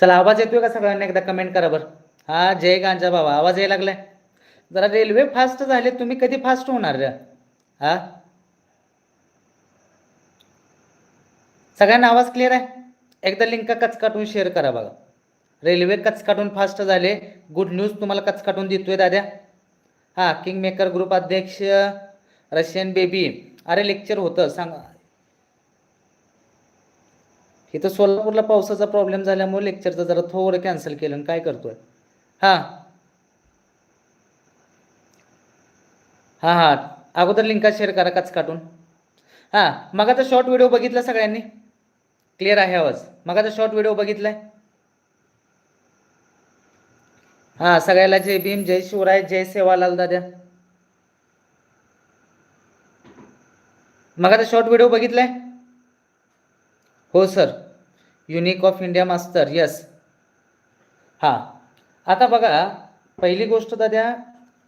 चला आवाज येतोय का सगळ्यांना? एकदा कमेंट करा बरं. हा जय गांजा बाबा आवाज यायला लागलाय? जरा रेल्वे फास्ट झाले तुम्ही कधी फास्ट होणार रे? हा? सगळ्यांना आवाज क्लिअर आहे? एकदा लिंक कचकाटून शेअर करा बघा. रेल्वे कचकाटून फास्ट झाले. गुड न्यूज तुम्हाला कचकाटून देतोय दाद्या. हा किंग मेकर ग्रुप अध्यक्ष रशियन बेबी अरे लेक्चर होतं. सांग इथं सोलापूरला पावसाचा प्रॉब्लेम झाल्यामुळे लेक्चरचं जरा थोडं कॅन्सल केलं आणि काय करतोय? हा. हा हा. अगोदर लिंका शेअर करा काच काटून. हा मग आता शॉर्ट व्हिडिओ बघितला सगळ्यांनी? क्लिअर आहे आवाज. मग आता शॉर्ट व्हिडिओ बघितलाय? हा सगळ्याला जय भीम जय शिवराय जय सेवालाल दाद्या. मग आता शॉर्ट व्हिडिओ बघितलाय? हो sir. Unique of India master yes हां. आता बघा पहिली गोष्ट दाद्या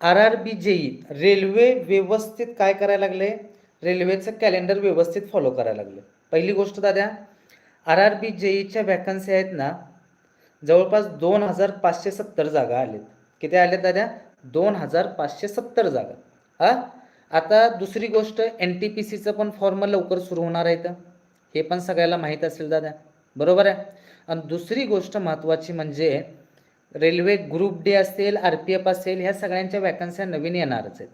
R R B JE railway व्यवस्थित काय करायला लागले? रेल्वेचं कॅलेंडर व्यवस्थित फॉलो करायला लागले. पहिली गोष्ट दाद्या आर आर बी जेईच्या वॅकन्सी आहेत ना जवळपास दोन हजार पाचशे सत्तर जागा आलेत. किती आल्या दाद्या दोन हजार पाचशे सत्तर जागा. हा? आता दुसरी गोष्ट एन टी पी सीचं पण फॉर्म लवकर सुरू होणार आहे तर हे पण सगळ्याला माहीत असेल दादा. बरोबर आहे? आणि दुसरी गोष्ट महत्त्वाची म्हणजे रेल्वे ग्रुप डी असेल आर पी एफ असेल ह्या सगळ्यांच्या वॅकन्स्या नवीन येणारच आहेत.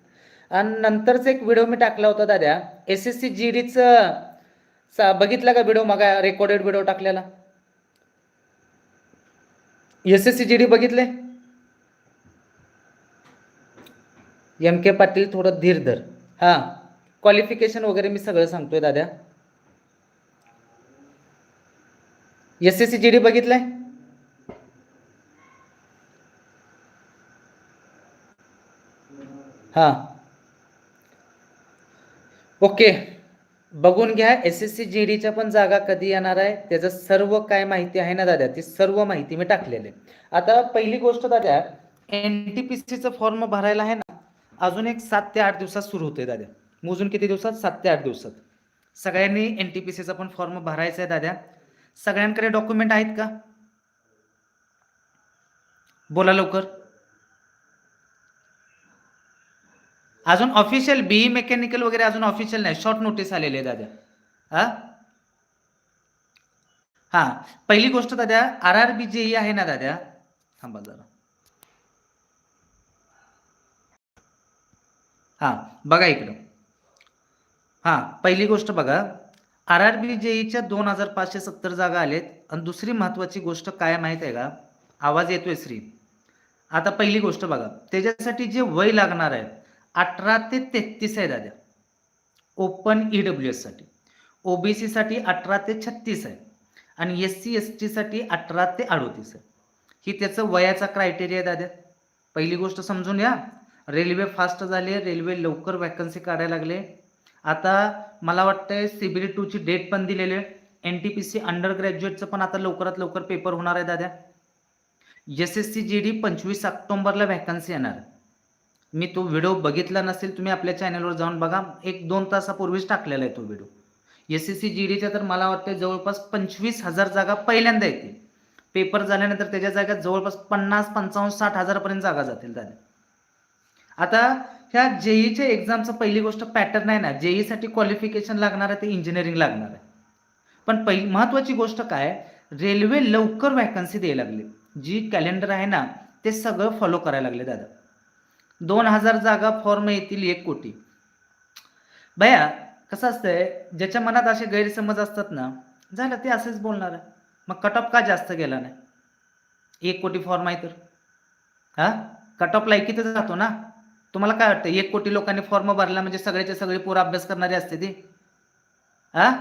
आणि नंतरचा एक व्हिडिओ मी टाकला होता दादा. एस एस सी जी डीचं सा बघितला का व्हिडिओ मग रेकॉर्डेड व्हिडिओ टाकलेला? S S C G D बघितले? एम के पाटील थोडं धीर धर. हां क्वालिफिकेशन वगैरे मी सगळं सांगतोय दादा. S S C G D बघितलंय? हां. ओके. बघून घ्या एस एस सी जी डीच्या पण जागा कधी येणार आहे? त्याचं सर्व काय माहिती आहे ना दादा? ती सर्व माहिती मी टाकलेली आहे. आता पहिली गोष्ट दादा एन टी पी सीचं फॉर्म भरायला आहे ना अजून एक सात ते आठ दिवसात सुरू होते दादा. मोजून किती दिवसात? सात ते आठ दिवसात. सगळ्यांनी एन टी पी सीचा पण फॉर्म भरायचा आहे दादा. सगळ्यांकडे डॉक्युमेंट आहेत का? बोला लवकर. अजून ऑफिशियल बीई मेकॅनिकल वगैरे अजून ऑफिशियल नाही. शॉर्ट नोटीस आलेली आहे दादा. हा? हा. पहिली गोष्ट दादा आर आर बी जे आहे ना दादा? थांबा जरा. हा बघा इकडं. हा पहिली गोष्ट बघा. आर आर बी जेईच्या दोन हजार पाचशे सत्तर जागा आलेत. आणि दुसरी महत्वाची गोष्ट काय माहीत आहे का? आवाज येतोय श्री. आता पहिली गोष्ट बघा. त्याच्यासाठी जे वय लागणार आहे अठरा ते तेहतीस आहे दादा. ओपन ई डब्ल्यू एससाठी ओबीसी साठी अठरा ते छत्तीस आहे. आणि एस सी एस टीसाठी अठरा ते अडोतीस आहे. ही त्याचं वयाचा क्रायटेरिया आहे दादा. पहिली गोष्ट समजून घ्या. रेल्वे फास्ट झाली रेल्वे लवकर वॅकन्सी काढायला लागले. आता मला वाटतंय सी बी डी टूची डेट पण दिलेली आहे. N T P C under ग्रॅज्युएटचं पण आता लवकरात लवकर पेपर होणार आहे दादा. S S C G D पंचवीस ऑक्टोंबरला व्हॅकन्सी येणार. मी तो व्हिडिओ बघितला नसेल तुम्ही आपल्या चॅनलवर जाऊन बघा. एक दोन तासापूर्वीच टाकलेला आहे तो video S S C G डीच्या तर मला वाटतं जवळपास पंचवीस हजार जागा पहिल्यांदा येतील. पेपर झाल्यानंतर त्याच्या जागा जवळपास पन्नास पंचावन्न साठ हजारपर्यंत जागा जातील दादा. आता ह्या जेईच्या एक्झामचं पहिली गोष्ट पॅटर्न आहे ना. जेईसाठी क्वालिफिकेशन लागणार आहे ते इंजिनिअरिंग लागणार आहे. पण पहिली महत्त्वाची गोष्ट काय? रेल्वे लवकर वॅकन्सी द्यायला लागली. जी कॅलेंडर आहे ना ते सगळं फॉलो करायला लागले दादा. दोन हजार जागा फॉर्म येतील एक कोटी. भया कसं असतंय? ज्याच्या मनात असे गैरसमज असतात ना झालं ते असेच बोलणार आहे. मग कट ऑफ का जास्त गेला नाही? एक कोटी फॉर्म आहे तर. हा? कट ऑफ लायकीतच जातो ना. तुम्हाला काय वाटतं? एक कोटी लोकांनी फॉर्म भरला म्हणजे सगळ्याचे सगळे पोरं अभ्यास करणारे असते ते? हा?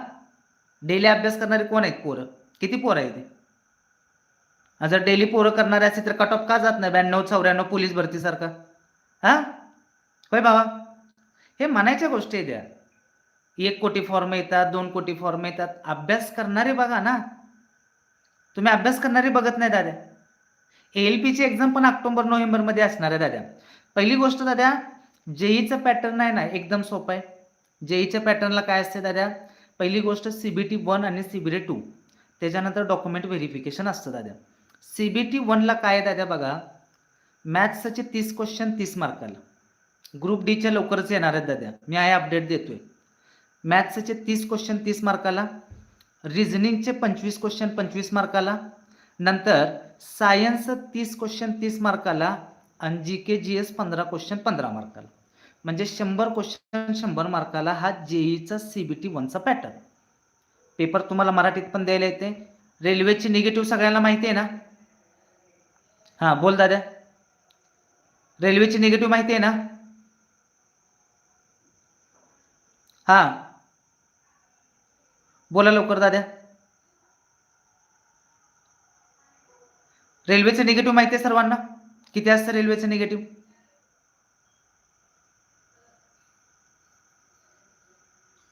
डेली अभ्यास करणारे कोण आहेत पोरं? किती पोरं आहे ते? जर डेली पोरं करणारे असते तर कट ऑफ का जात नाही? ब्याण्णव चौऱ्याण्णव पोलीस भरतीसारखा. हा? होय बाबा. हे म्हणायच्या गोष्टी आहे या. एक कोटी फॉर्म येतात दोन कोटी फॉर्म येतात. अभ्यास करणारे बघा ना. तुम्ही अभ्यास करणारे बघत नाही दाद्या एल पीची एक्झाम पण ऑक्टोबर नोव्हेंबरमध्ये असणार आहे दाद्या पहिली गोष्ट दादा जेईचं पॅटर्न आहे ना एकदम सोपं आहे. जेईच्या पॅटर्नला काय असते दादा? पहिली गोष्ट सी बी टी वन आणि सी बी टी टू त्याच्यानंतर डॉक्युमेंट व्हेरिफिकेशन असतं दादा. सी बी टी वनला काय आहे दादा बघा? मॅथ्सचे तीस क्वेश्चन तीस मार्काला ग्रुप डीच्या लवकरच येणार आहेत दादा. मी आहे अपडेट देतोय. मॅथ्सचे तीस क्वेश्चन तीस मार्काला रिझनिंगचे पंचवीस क्वेश्चन पंचवीस मार्काला नंतर सायन्स तीस क्वेश्चन तीस मार्काला आणि जी के जी एस पंधरा क्वेश्चन पंधरा मार्काला म्हणजे शंभर क्वेश्चन शंभर मार्काला हा जेईचा सी बी टी वनचा पॅटर्न पेपर तुम्हाला मराठीत पण द्यायला येते. रेल्वेची निगेटिव्ह सगळ्यांना माहिती आहे ना? हां बोल दादा. रेल्वेची निगेटिव्ह माहिती आहे ना? हां. बोला लवकर दादा. रेल्वेची निगेटिव्ह माहिती आहे सर्वांना? किती असतं रेल्वेचं निगेटिव्ह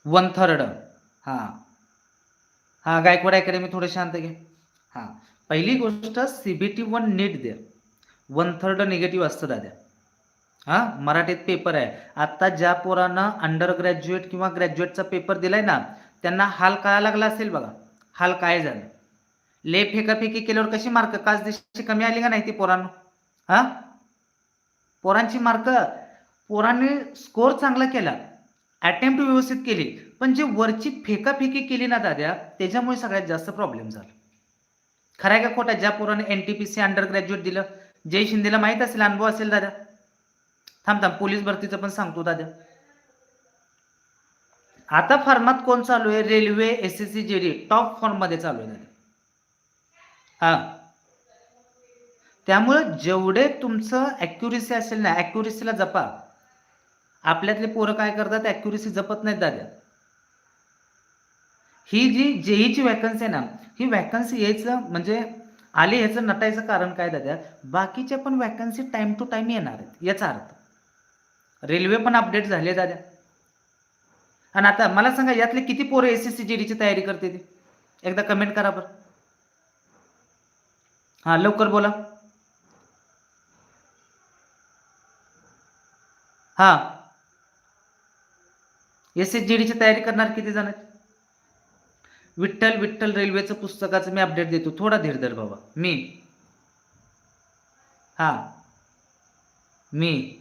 वन थर्ड हां. हां गायकवाड अकॅडमी थोडं शांत घे हां. पहिली गोष्ट सी बी टी वन नीट द्या. वन थर्ड निगेटिव्ह असतं दाद्या हां? मराठीत पेपर आहे. आत्ता ज्या पोरांना अंडर ग्रॅज्युएट किंवा ग्रॅज्युएटचा पेपर दिलाय ना त्यांना हाल काय लागला असेल बघा. हाल काय झालं? ले फेकाफेकी केल्यावर कशी मार्क काच दिवशी कमी आली का नाही ती पोरांना? हां? पोरांची मार्क पोरांनी स्कोर चांगला केला. अटेम्प्ट व्यवस्थित केली. पण जे वरची फेकाफेकी केली ना दाद्या त्याच्यामुळे सगळ्यात जास्त प्रॉब्लेम झाला. खरं आहे का खोटा? ज्या पोराने N T P C under graduate दिलं जय शिंदेला माहीत असेल अनुभव असेल दादा थांब थांब पोलीस भरतीचं पण सांगतो दादा आता फॉर्मात कोण चालू आहे? Railway S S C G D top फॉर्ममध्ये चालू आहे दादा हा. त्यामुळं जेवढे तुमचं ॲक्युरेसी असेल ना ॲक्युरेसीला जपा. आपल्यातले पोरं काय करतात ॲक्युरेसी जपत नाहीत दादा. ही जी जेईची वॅकन्सी आहे ना ही वॅकन्सी यायचं म्हणजे आली ह्याचं नटायचं कारण काय दादा? बाकीच्या पण वॅकन्सी टाइम टू टाइम येणार आहेत याचा अर्थ. रेल्वे पण अपडेट झाले दादा. आणि आता मला सांगा यातले किती पोरं एस एस सी जी डीची तयारी करते ते? एकदा कमेंट करा बरं. हां लवकर बोला. हां. एस एस जी डीची तयारी करणार किती जण आहेत विठ्ठल विठ्ठल रेल्वेचं पुस्तकाचं मी अपडेट देतो. थोडा धीर धर बाबा. मी. हां. मी.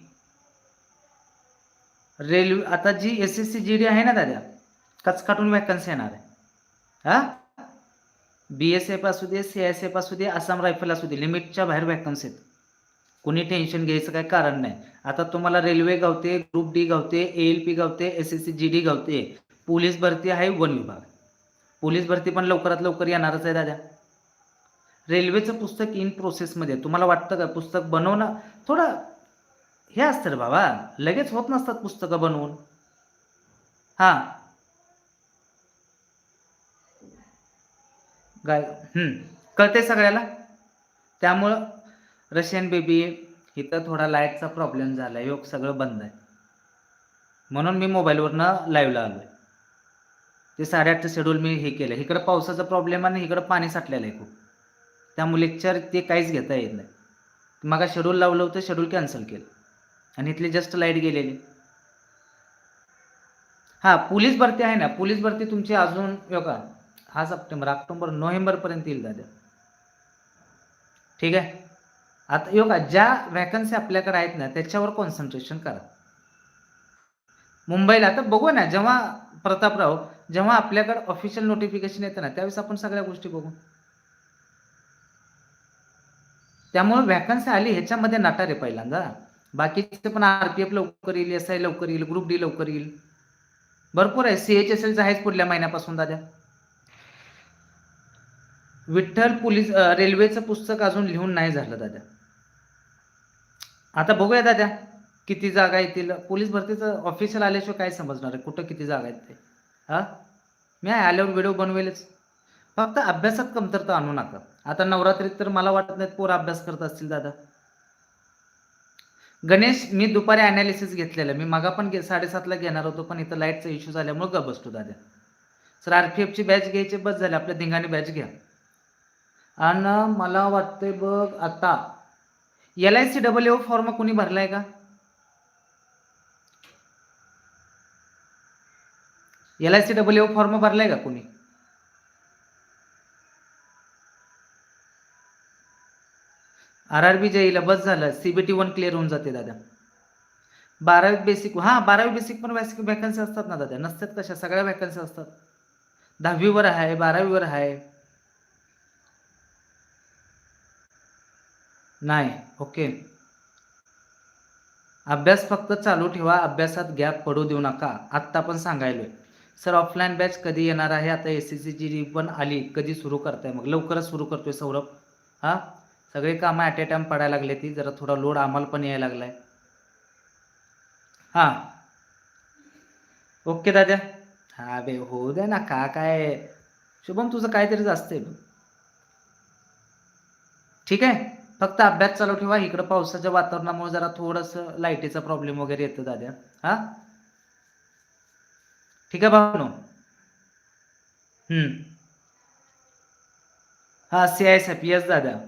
रेल्वे आता G S S C G D आहे ना दादा कचकाटून वॅकन्सी येणार आहे. हां? बी एस एफ असू दे सी एस एफ असू दे आसाम रायफल असू दे लिमिटच्या बाहेर वॅकन्सी आहेत. कुणी टेन्शन घ्यायचं काही कारण नाही. आता तुम्हाला रेल्वे गावते ग्रुप डी गावते A L P गावते S S C G D गावते. Police भरती आहे वन विभाग. पोलीस भरती पण लवकरात लवकर येणारच आहे दादा. रेल्वेचं पुस्तक इन प्रोसेसमध्ये तुम्हाला वाटतं का पुस्तक बनवणं? थोडं हे असतं रे बाबा. लगेच होत नसतात पुस्तकं बनवून. हां. गाय हम्म. कळते सगळ्याला? त्यामुळं रशियन बेबी इथं थोडा लाईटचा प्रॉब्लेम झाला आहे योग सगळं बंद आहे. म्हणून मी मोबाईलवरनं लाईव्हला आलो आहे ते साडेआठचं शेड्यूल मी हे केलं इकडं पावसाचा प्रॉब्लेम आणि इकडं पाणी साठलेलं आहे खूप. त्यामुळे लेक्चर ते काहीच घेता येत नाही. मग शेड्यूल लावलं होतं शेड्यूल कॅन्सल केलं. आणि इथली जस्ट लाइट गेलेली. हां पोलीस भरती आहे ना. पोलीस भरती तुमची अजून योगा हा सप्टेंबर ऑक्टोबर नोव्हेंबरपर्यंत येईल दादा. ठीक आहे? आता योगा ज्या वॅकन्सी आपल्याकडे आहेत ना त्याच्यावर कॉन्सन्ट्रेशन करा. मुंबईला आता बघू ना जेव्हा प्रतापराव जेव्हा आपल्याकडे ऑफिशियल नोटिफिकेशन येतं ना त्यावेळेस आपण सगळ्या गोष्टी बघू. त्यामुळे वॅकन्सी आली ह्याच्यामध्ये नाटार रे पहिल्यांदा. बाकीचे पण आर पी एफ लवकर येईल एस आय लवकर येईल ग्रुप डी लवकर येईल. भरपूर आहे सी एच एस एलचं आहेच पुढल्या महिन्यापासून दादा. विठ्ठल पोलीस रेल्वेचं पुस्तक अजून लिहून नाही झालं दादा. आता बघूया दादा किती जागा येतील. पोलीस भरतीचं ऑफिशियल आल्याशिवाय काय समजणार आहे? कुठं किती जागा आहेत ते? हा? मी आल्यावर व्हिडिओ बनवेलच. फक्त अभ्यासात कमतरता आणू नका. आता नवरात्रीत तर मला वाटत नाही पोर अभ्यास करत असतील दादा. गणेश मी दुपारी अनालिसिस घेतलेलं. मी मागा पण साडेसातला घेणार होतो पण इथं लाईटचा इश्यू झाल्यामुळे ग बसतो दादा. सर आर पी एफची बॅच घ्यायची बस झाली. आपल्या धिंगाणी बॅच घ्या. आणि मला वाटते बघ आता. L I C double O form कोणी भरलाय का? L I C double O form भरलाय का कोणी? आर आर बी जेईला बस झालं. सीबीटी वन क्लिअर होऊन जाते दादा. बारावी बेसिक हा बारावी बेसिक पण वॅकन्सी असतात ना दादा. नसतात कशा सगळ्या वॅकन्सी असतात. दहावीवर आहे बारावीवर आहे. नाही. ओके. अभ्यास फक्त चालू ठेवा अभ्यासात गॅप पडू देऊ नका आत्ता पण सांगायलोय. सर ऑफलाईन बॅच कधी येणार आहे? आता एस सी सी जी पण आली कधी सुरू करताय? मग लवकरच सुरू करतोय सौरभ. हां? सगळे कामं ॲट ए टाइम पडायला लागले ती जरा थोडा लोड आम्हाला पण यायला लागलाय. हां. ओके दादा. हा बे होऊ द्या ना का काय? शुभम तुझं काहीतरीच असतंय. बघ. ठीक आहे? फक्त अभ्यास चालू ठेवा इकडं पावसाच्या वातावरणामुळे जरा थोडंसं लाईटीचा प्रॉब्लेम वगैरे येतो दादा हा? ठीक आहे भाऊ. हम्म. हा C I S F yes दादा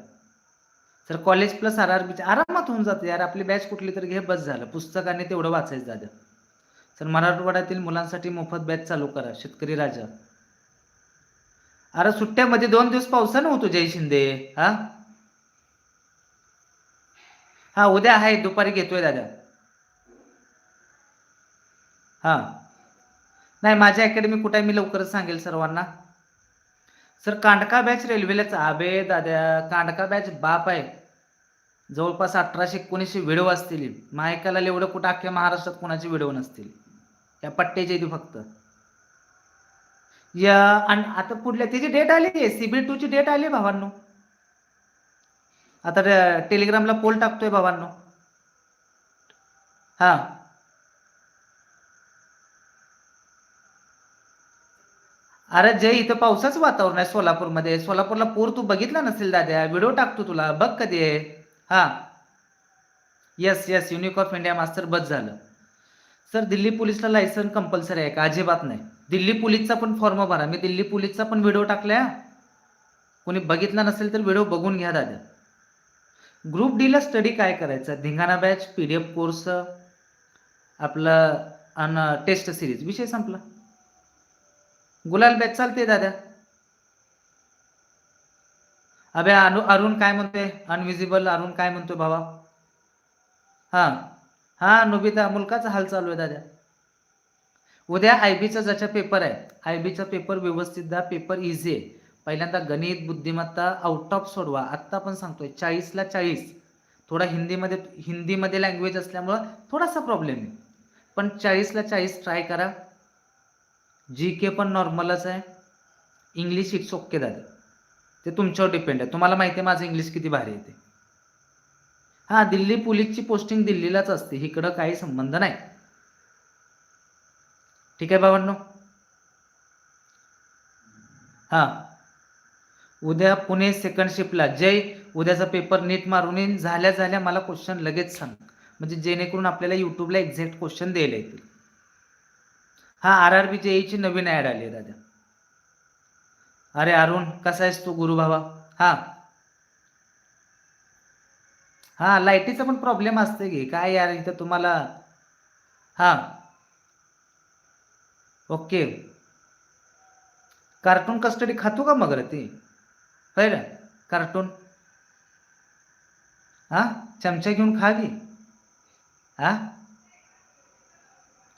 sir college plus R R B आरामात होऊन जाते यार. आपली बॅच कुठली तरी घे बस झालं. पुस्तकाने तेवढं वाचायचं दादा सर मराठवाड्यातील मुलांसाठी मोफत बॅच चालू करा शेतकरी राजा. अरे सुट्ट्यामध्ये दोन दिवस पावसानं होतो जय शिंदे. हा? हा उद्या आहे दुपारी घेतोय दादा. हा. नाही माझ्या अकॅडमी कुठे आहे मी लवकरच सांगेल सर्वांना. सर कांडका बॅच रेल्वेलाच आबे दादा कांडका बॅच बाप आहे. जवळपास अठराशे एकोणीसशे व्हिडिओ असतील मायकाला एवढं कुठं अख्ख्या महाराष्ट्रात कोणाचे व्हिडिओ नसतील. या पट्ट्याचे इथे फक्त. या आणि आता पुढल्या त्याची डेट आली सीबी टूची डेट आली भावांनो. आता टेलिग्रामला पोल टाकतोय बाबांनो. हा. अरे जय इथं पावसाचं वातावरण आहे सोलापूरमध्ये. सोलापूरला पूर तू बघितला नसेल दाद्या? व्हिडिओ टाकतो तुला. बघ कधी आहे. हा. Yes yes unique of India master बस झालं. सर दिल्ली पोलीसला लायसन कंपल्सरी आहे का? अजिबात नाही. दिल्ली पोलीसचा पण फॉर्म भरा. मी दिल्ली पोलीसचा पण व्हिडिओ टाकलाय कोणी बघितला नसेल तर व्हिडिओ बघून घ्या दादा ग्रुप डीला स्टडी काय करायचं? धिंगाणा batch P D F course आपलं अन टेस्ट सिरीज विषय संपला. गुलाल बॅच चालते दादा. अबे अनु अरुण काय म्हणतोय? अनविजिबल अरुण काय म्हणतोय भावा? हा. हा नोबिता मुलकाचा हाल चालू आहे दादा. उद्या आय बीचा ज्याचा पेपर आहे आय बीचा पेपर व्यवस्थित द्या पेपर इझी आहे. पहिल्यांदा गणित बुद्धिमत्ता आउट ऑफ सोडवा. आत्ता पण सांगतोय चाळीसला चाळीस. थोडा हिंदीमध्ये हिंदीमध्ये लँग्वेज असल्यामुळं थोडासा प्रॉब्लेम आहे. पण चाळीसला चाळीस ट्राय करा. जी के पण नॉर्मलच आहे. इंग्लिश इट्स ओके दादा. ते तुमच्यावर डिपेंड आहे. तुम्हाला माहिती आहे माझं इंग्लिश किती भारी येते. हां दिल्ली पोलीसची पोस्टिंग दिल्लीलाच असते. इकडं काही संबंध नाही. ठीक आहे बाबांनो हां. उद्या पुणे सेकंड शिफ्टला जय उद्याचा पेपर नीट मारून येईन झाल्या झाल्या मला क्वेश्चन लगेच सांग. म्हणजे जेणेकरून आपल्याला यूट्यूबला एक्झॅक्ट क्वेश्चन द्यायला येतील. हा आर आर बी जेईची नवीन ॲड आली आहे दादा. अरे अरुण कसा आहेस तू गुरु बाबा हा. हा लाईटीचा पण प्रॉब्लेम असते की. काय यार इथं तुम्हाला? हा. ओके कार्टून कस्टडी खातो का मग रे ते? होय कार्टून हा? चमचा घेऊन खा की हा?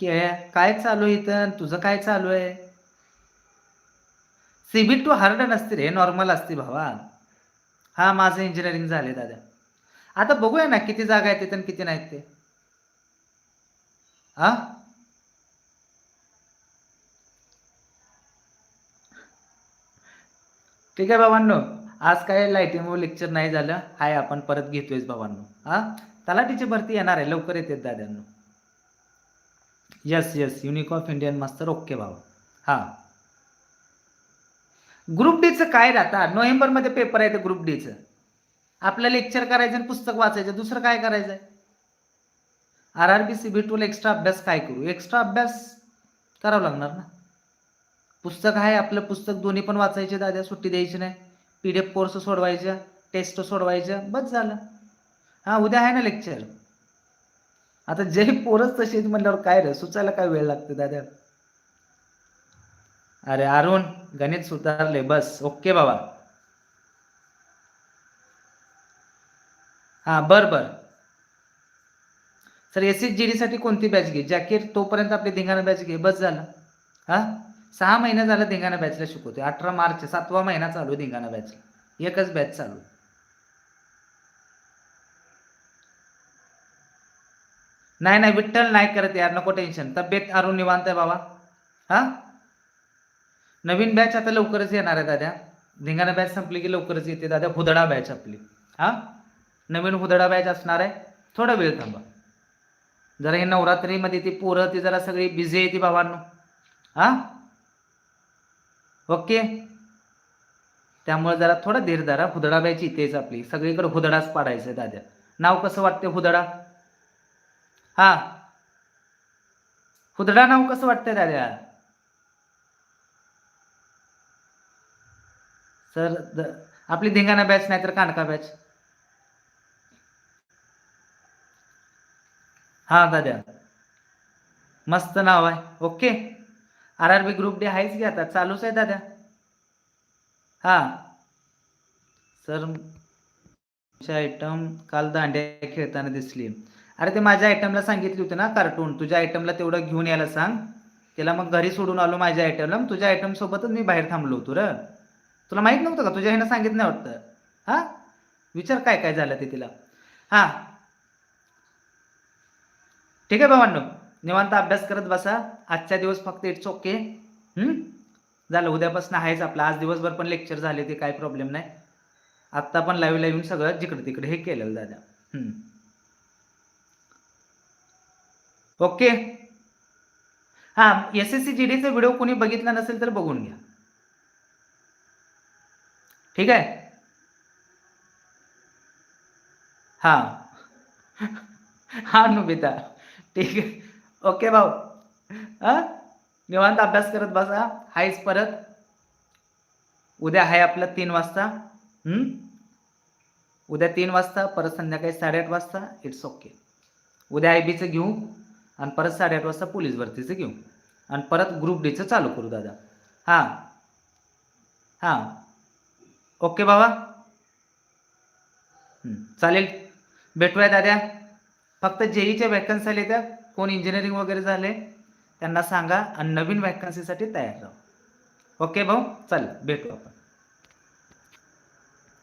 के काय चालू आहे इथं? तुझं काय चालू आहे? सीबीट टू हार्ड नसते रे नॉर्मल असते भावा. हा माझं इंजिनिअरिंग झाले दादा. आता बघूया ना किती जागा आहेत तिथं किती नाहीत ते. हा? ठीक आहे बाबांनो आज काय लाईटिंग लेक्चर नाही झालं आहे आपण परत घेतोय बाबांनो हा? तलाठीची भरती येणार आहे लवकर येते दाद्यांनो. Yes yes unique of Indian मास्तर ओके भावा. हा. ग्रुप डीचं काय राहता नोव्हेंबरमध्ये पेपर आहे ते ग्रुप डीचं आपलं लेक्चर करायचं आणि पुस्तक वाचायचं दुसरं काय करायचं आहे R R B C B टूला extra अभ्यास काय करू? एक्स्ट्रा अभ्यास करावा लागणार ना? पुस्तक आहे आपलं पुस्तक दोन्ही पण वाचायचे दाद्या सुट्टी द्यायची नाही. पी डी एफ कोर्स सोडवायच्या टेस्ट सोडवायच्या बस झालं. हां उद्या आहे ना लेक्चर आता जे पोरच तशी म्हटल्यावर म्हणल्यावर काय रे? सुचायला काय वेळ लागते दादा अरे अरुण गणित सुधारले बस. ओके बाबा. हा बर बर. Sir S S G D साठी कोणती बॅच घे? जॅकेट तोपर्यंत आपली धिंगाणा बॅच घे. बस झालं. हा? सहा महिने झालं धिंगाणा बॅचला शिकवतोय. अठरा मार्च सातवा महिना चालू धिंगाणा बॅचला एकच बॅच चालू नाही नाही विठ्ठल नाही करत यार. नको टेन्शन तब्येत अरुण निवांत आहे बाबा. हा? नवीन बॅच आता लवकरच येणार आहे दादा धिंगाणा बॅच संपली की लवकरच येते दादा हुदडा बॅच आपली. हा? नवीन हुदडा बॅच असणार आहे. थोडा वेळ थांबा. जरा हे नवरात्रीमध्ये ती पोरं ती जरा सगळी बिझी आहे ती बाबांनो हा? ओके? त्यामुळे जरा थोडा धीर धरा. हुदडा बॅच इथेच आपली. सगळीकडे हुदडाच पाडायचं दाद्या. दादा नाव कसं वाटते हुदडा? हा. हुदडा नाव कसं वाटतंय दादा सर द- आपली धिंगाणा बॅच नाही तर कानका बॅच हा दादा मस्त नाव आहे. Okay? R R B group D आहेच की आता चालूच आहे दादा. हा. सर आयटम काल दांड्या खेळताना दिसली. अरे ते माझ्या आयटमला सांगितली होती ना कार्टून तुझ्या आयटमला तेवढं घेऊन यायला सांग. त्याला मग घरी सोडून आलो माझ्या आयटमला तुझ्या आयटम सोबतच मी बाहेर थांबलो होतो र. तुला माहीत नव्हतं का? तुझ्या ह्यानं सांगितलं नाही वाटतं. हा? विचार काय काय झालं ते तिला. हा. ठीक आहे भावांनो. निवांत अभ्यास करत बसा. आजच्या दिवस फक्त इट्स ओके झालं उद्यापासून आहेच आपलं. आज दिवसभर पण लेक्चर झाले ते काय प्रॉब्लेम नाही. आत्ता पण लाईव्ह येऊन सगळं जिकडे तिकडे हे केलेलं दादा. ओके हा एस एस सी जी डीचा व्हिडिओ कोणी बघितला नसेल तर बघून घ्या. ठीक आहे? हा. हा नुबिता. ठीक आहे. ओके भाऊ. हा? निवांत अभ्यास करत बसा. हायच परत. उद्या आहे आपलं तीन वाजता. उद्या तीन वाजता परत संध्याकाळी साडेआठ वाजता. इट्स ओके उद्या आय बीचं घेऊ आणि परत साडेआठ वाजता पोलीस भरतीचं घेऊ. आणि परत ग्रुप डीचं चालू करू दादा. हां. हां. ओके बाबा. चालेल. भेटूया दाद्या फक्त जेईच्या वॅकन्सी आल्या त्या. कोण इंजिनिअरिंग वगैरे झाले त्यांना सांगा आणि नवीन वॅकन्सीसाठी तयार राहा. ओके भाऊ? चालेल भेटू आपण.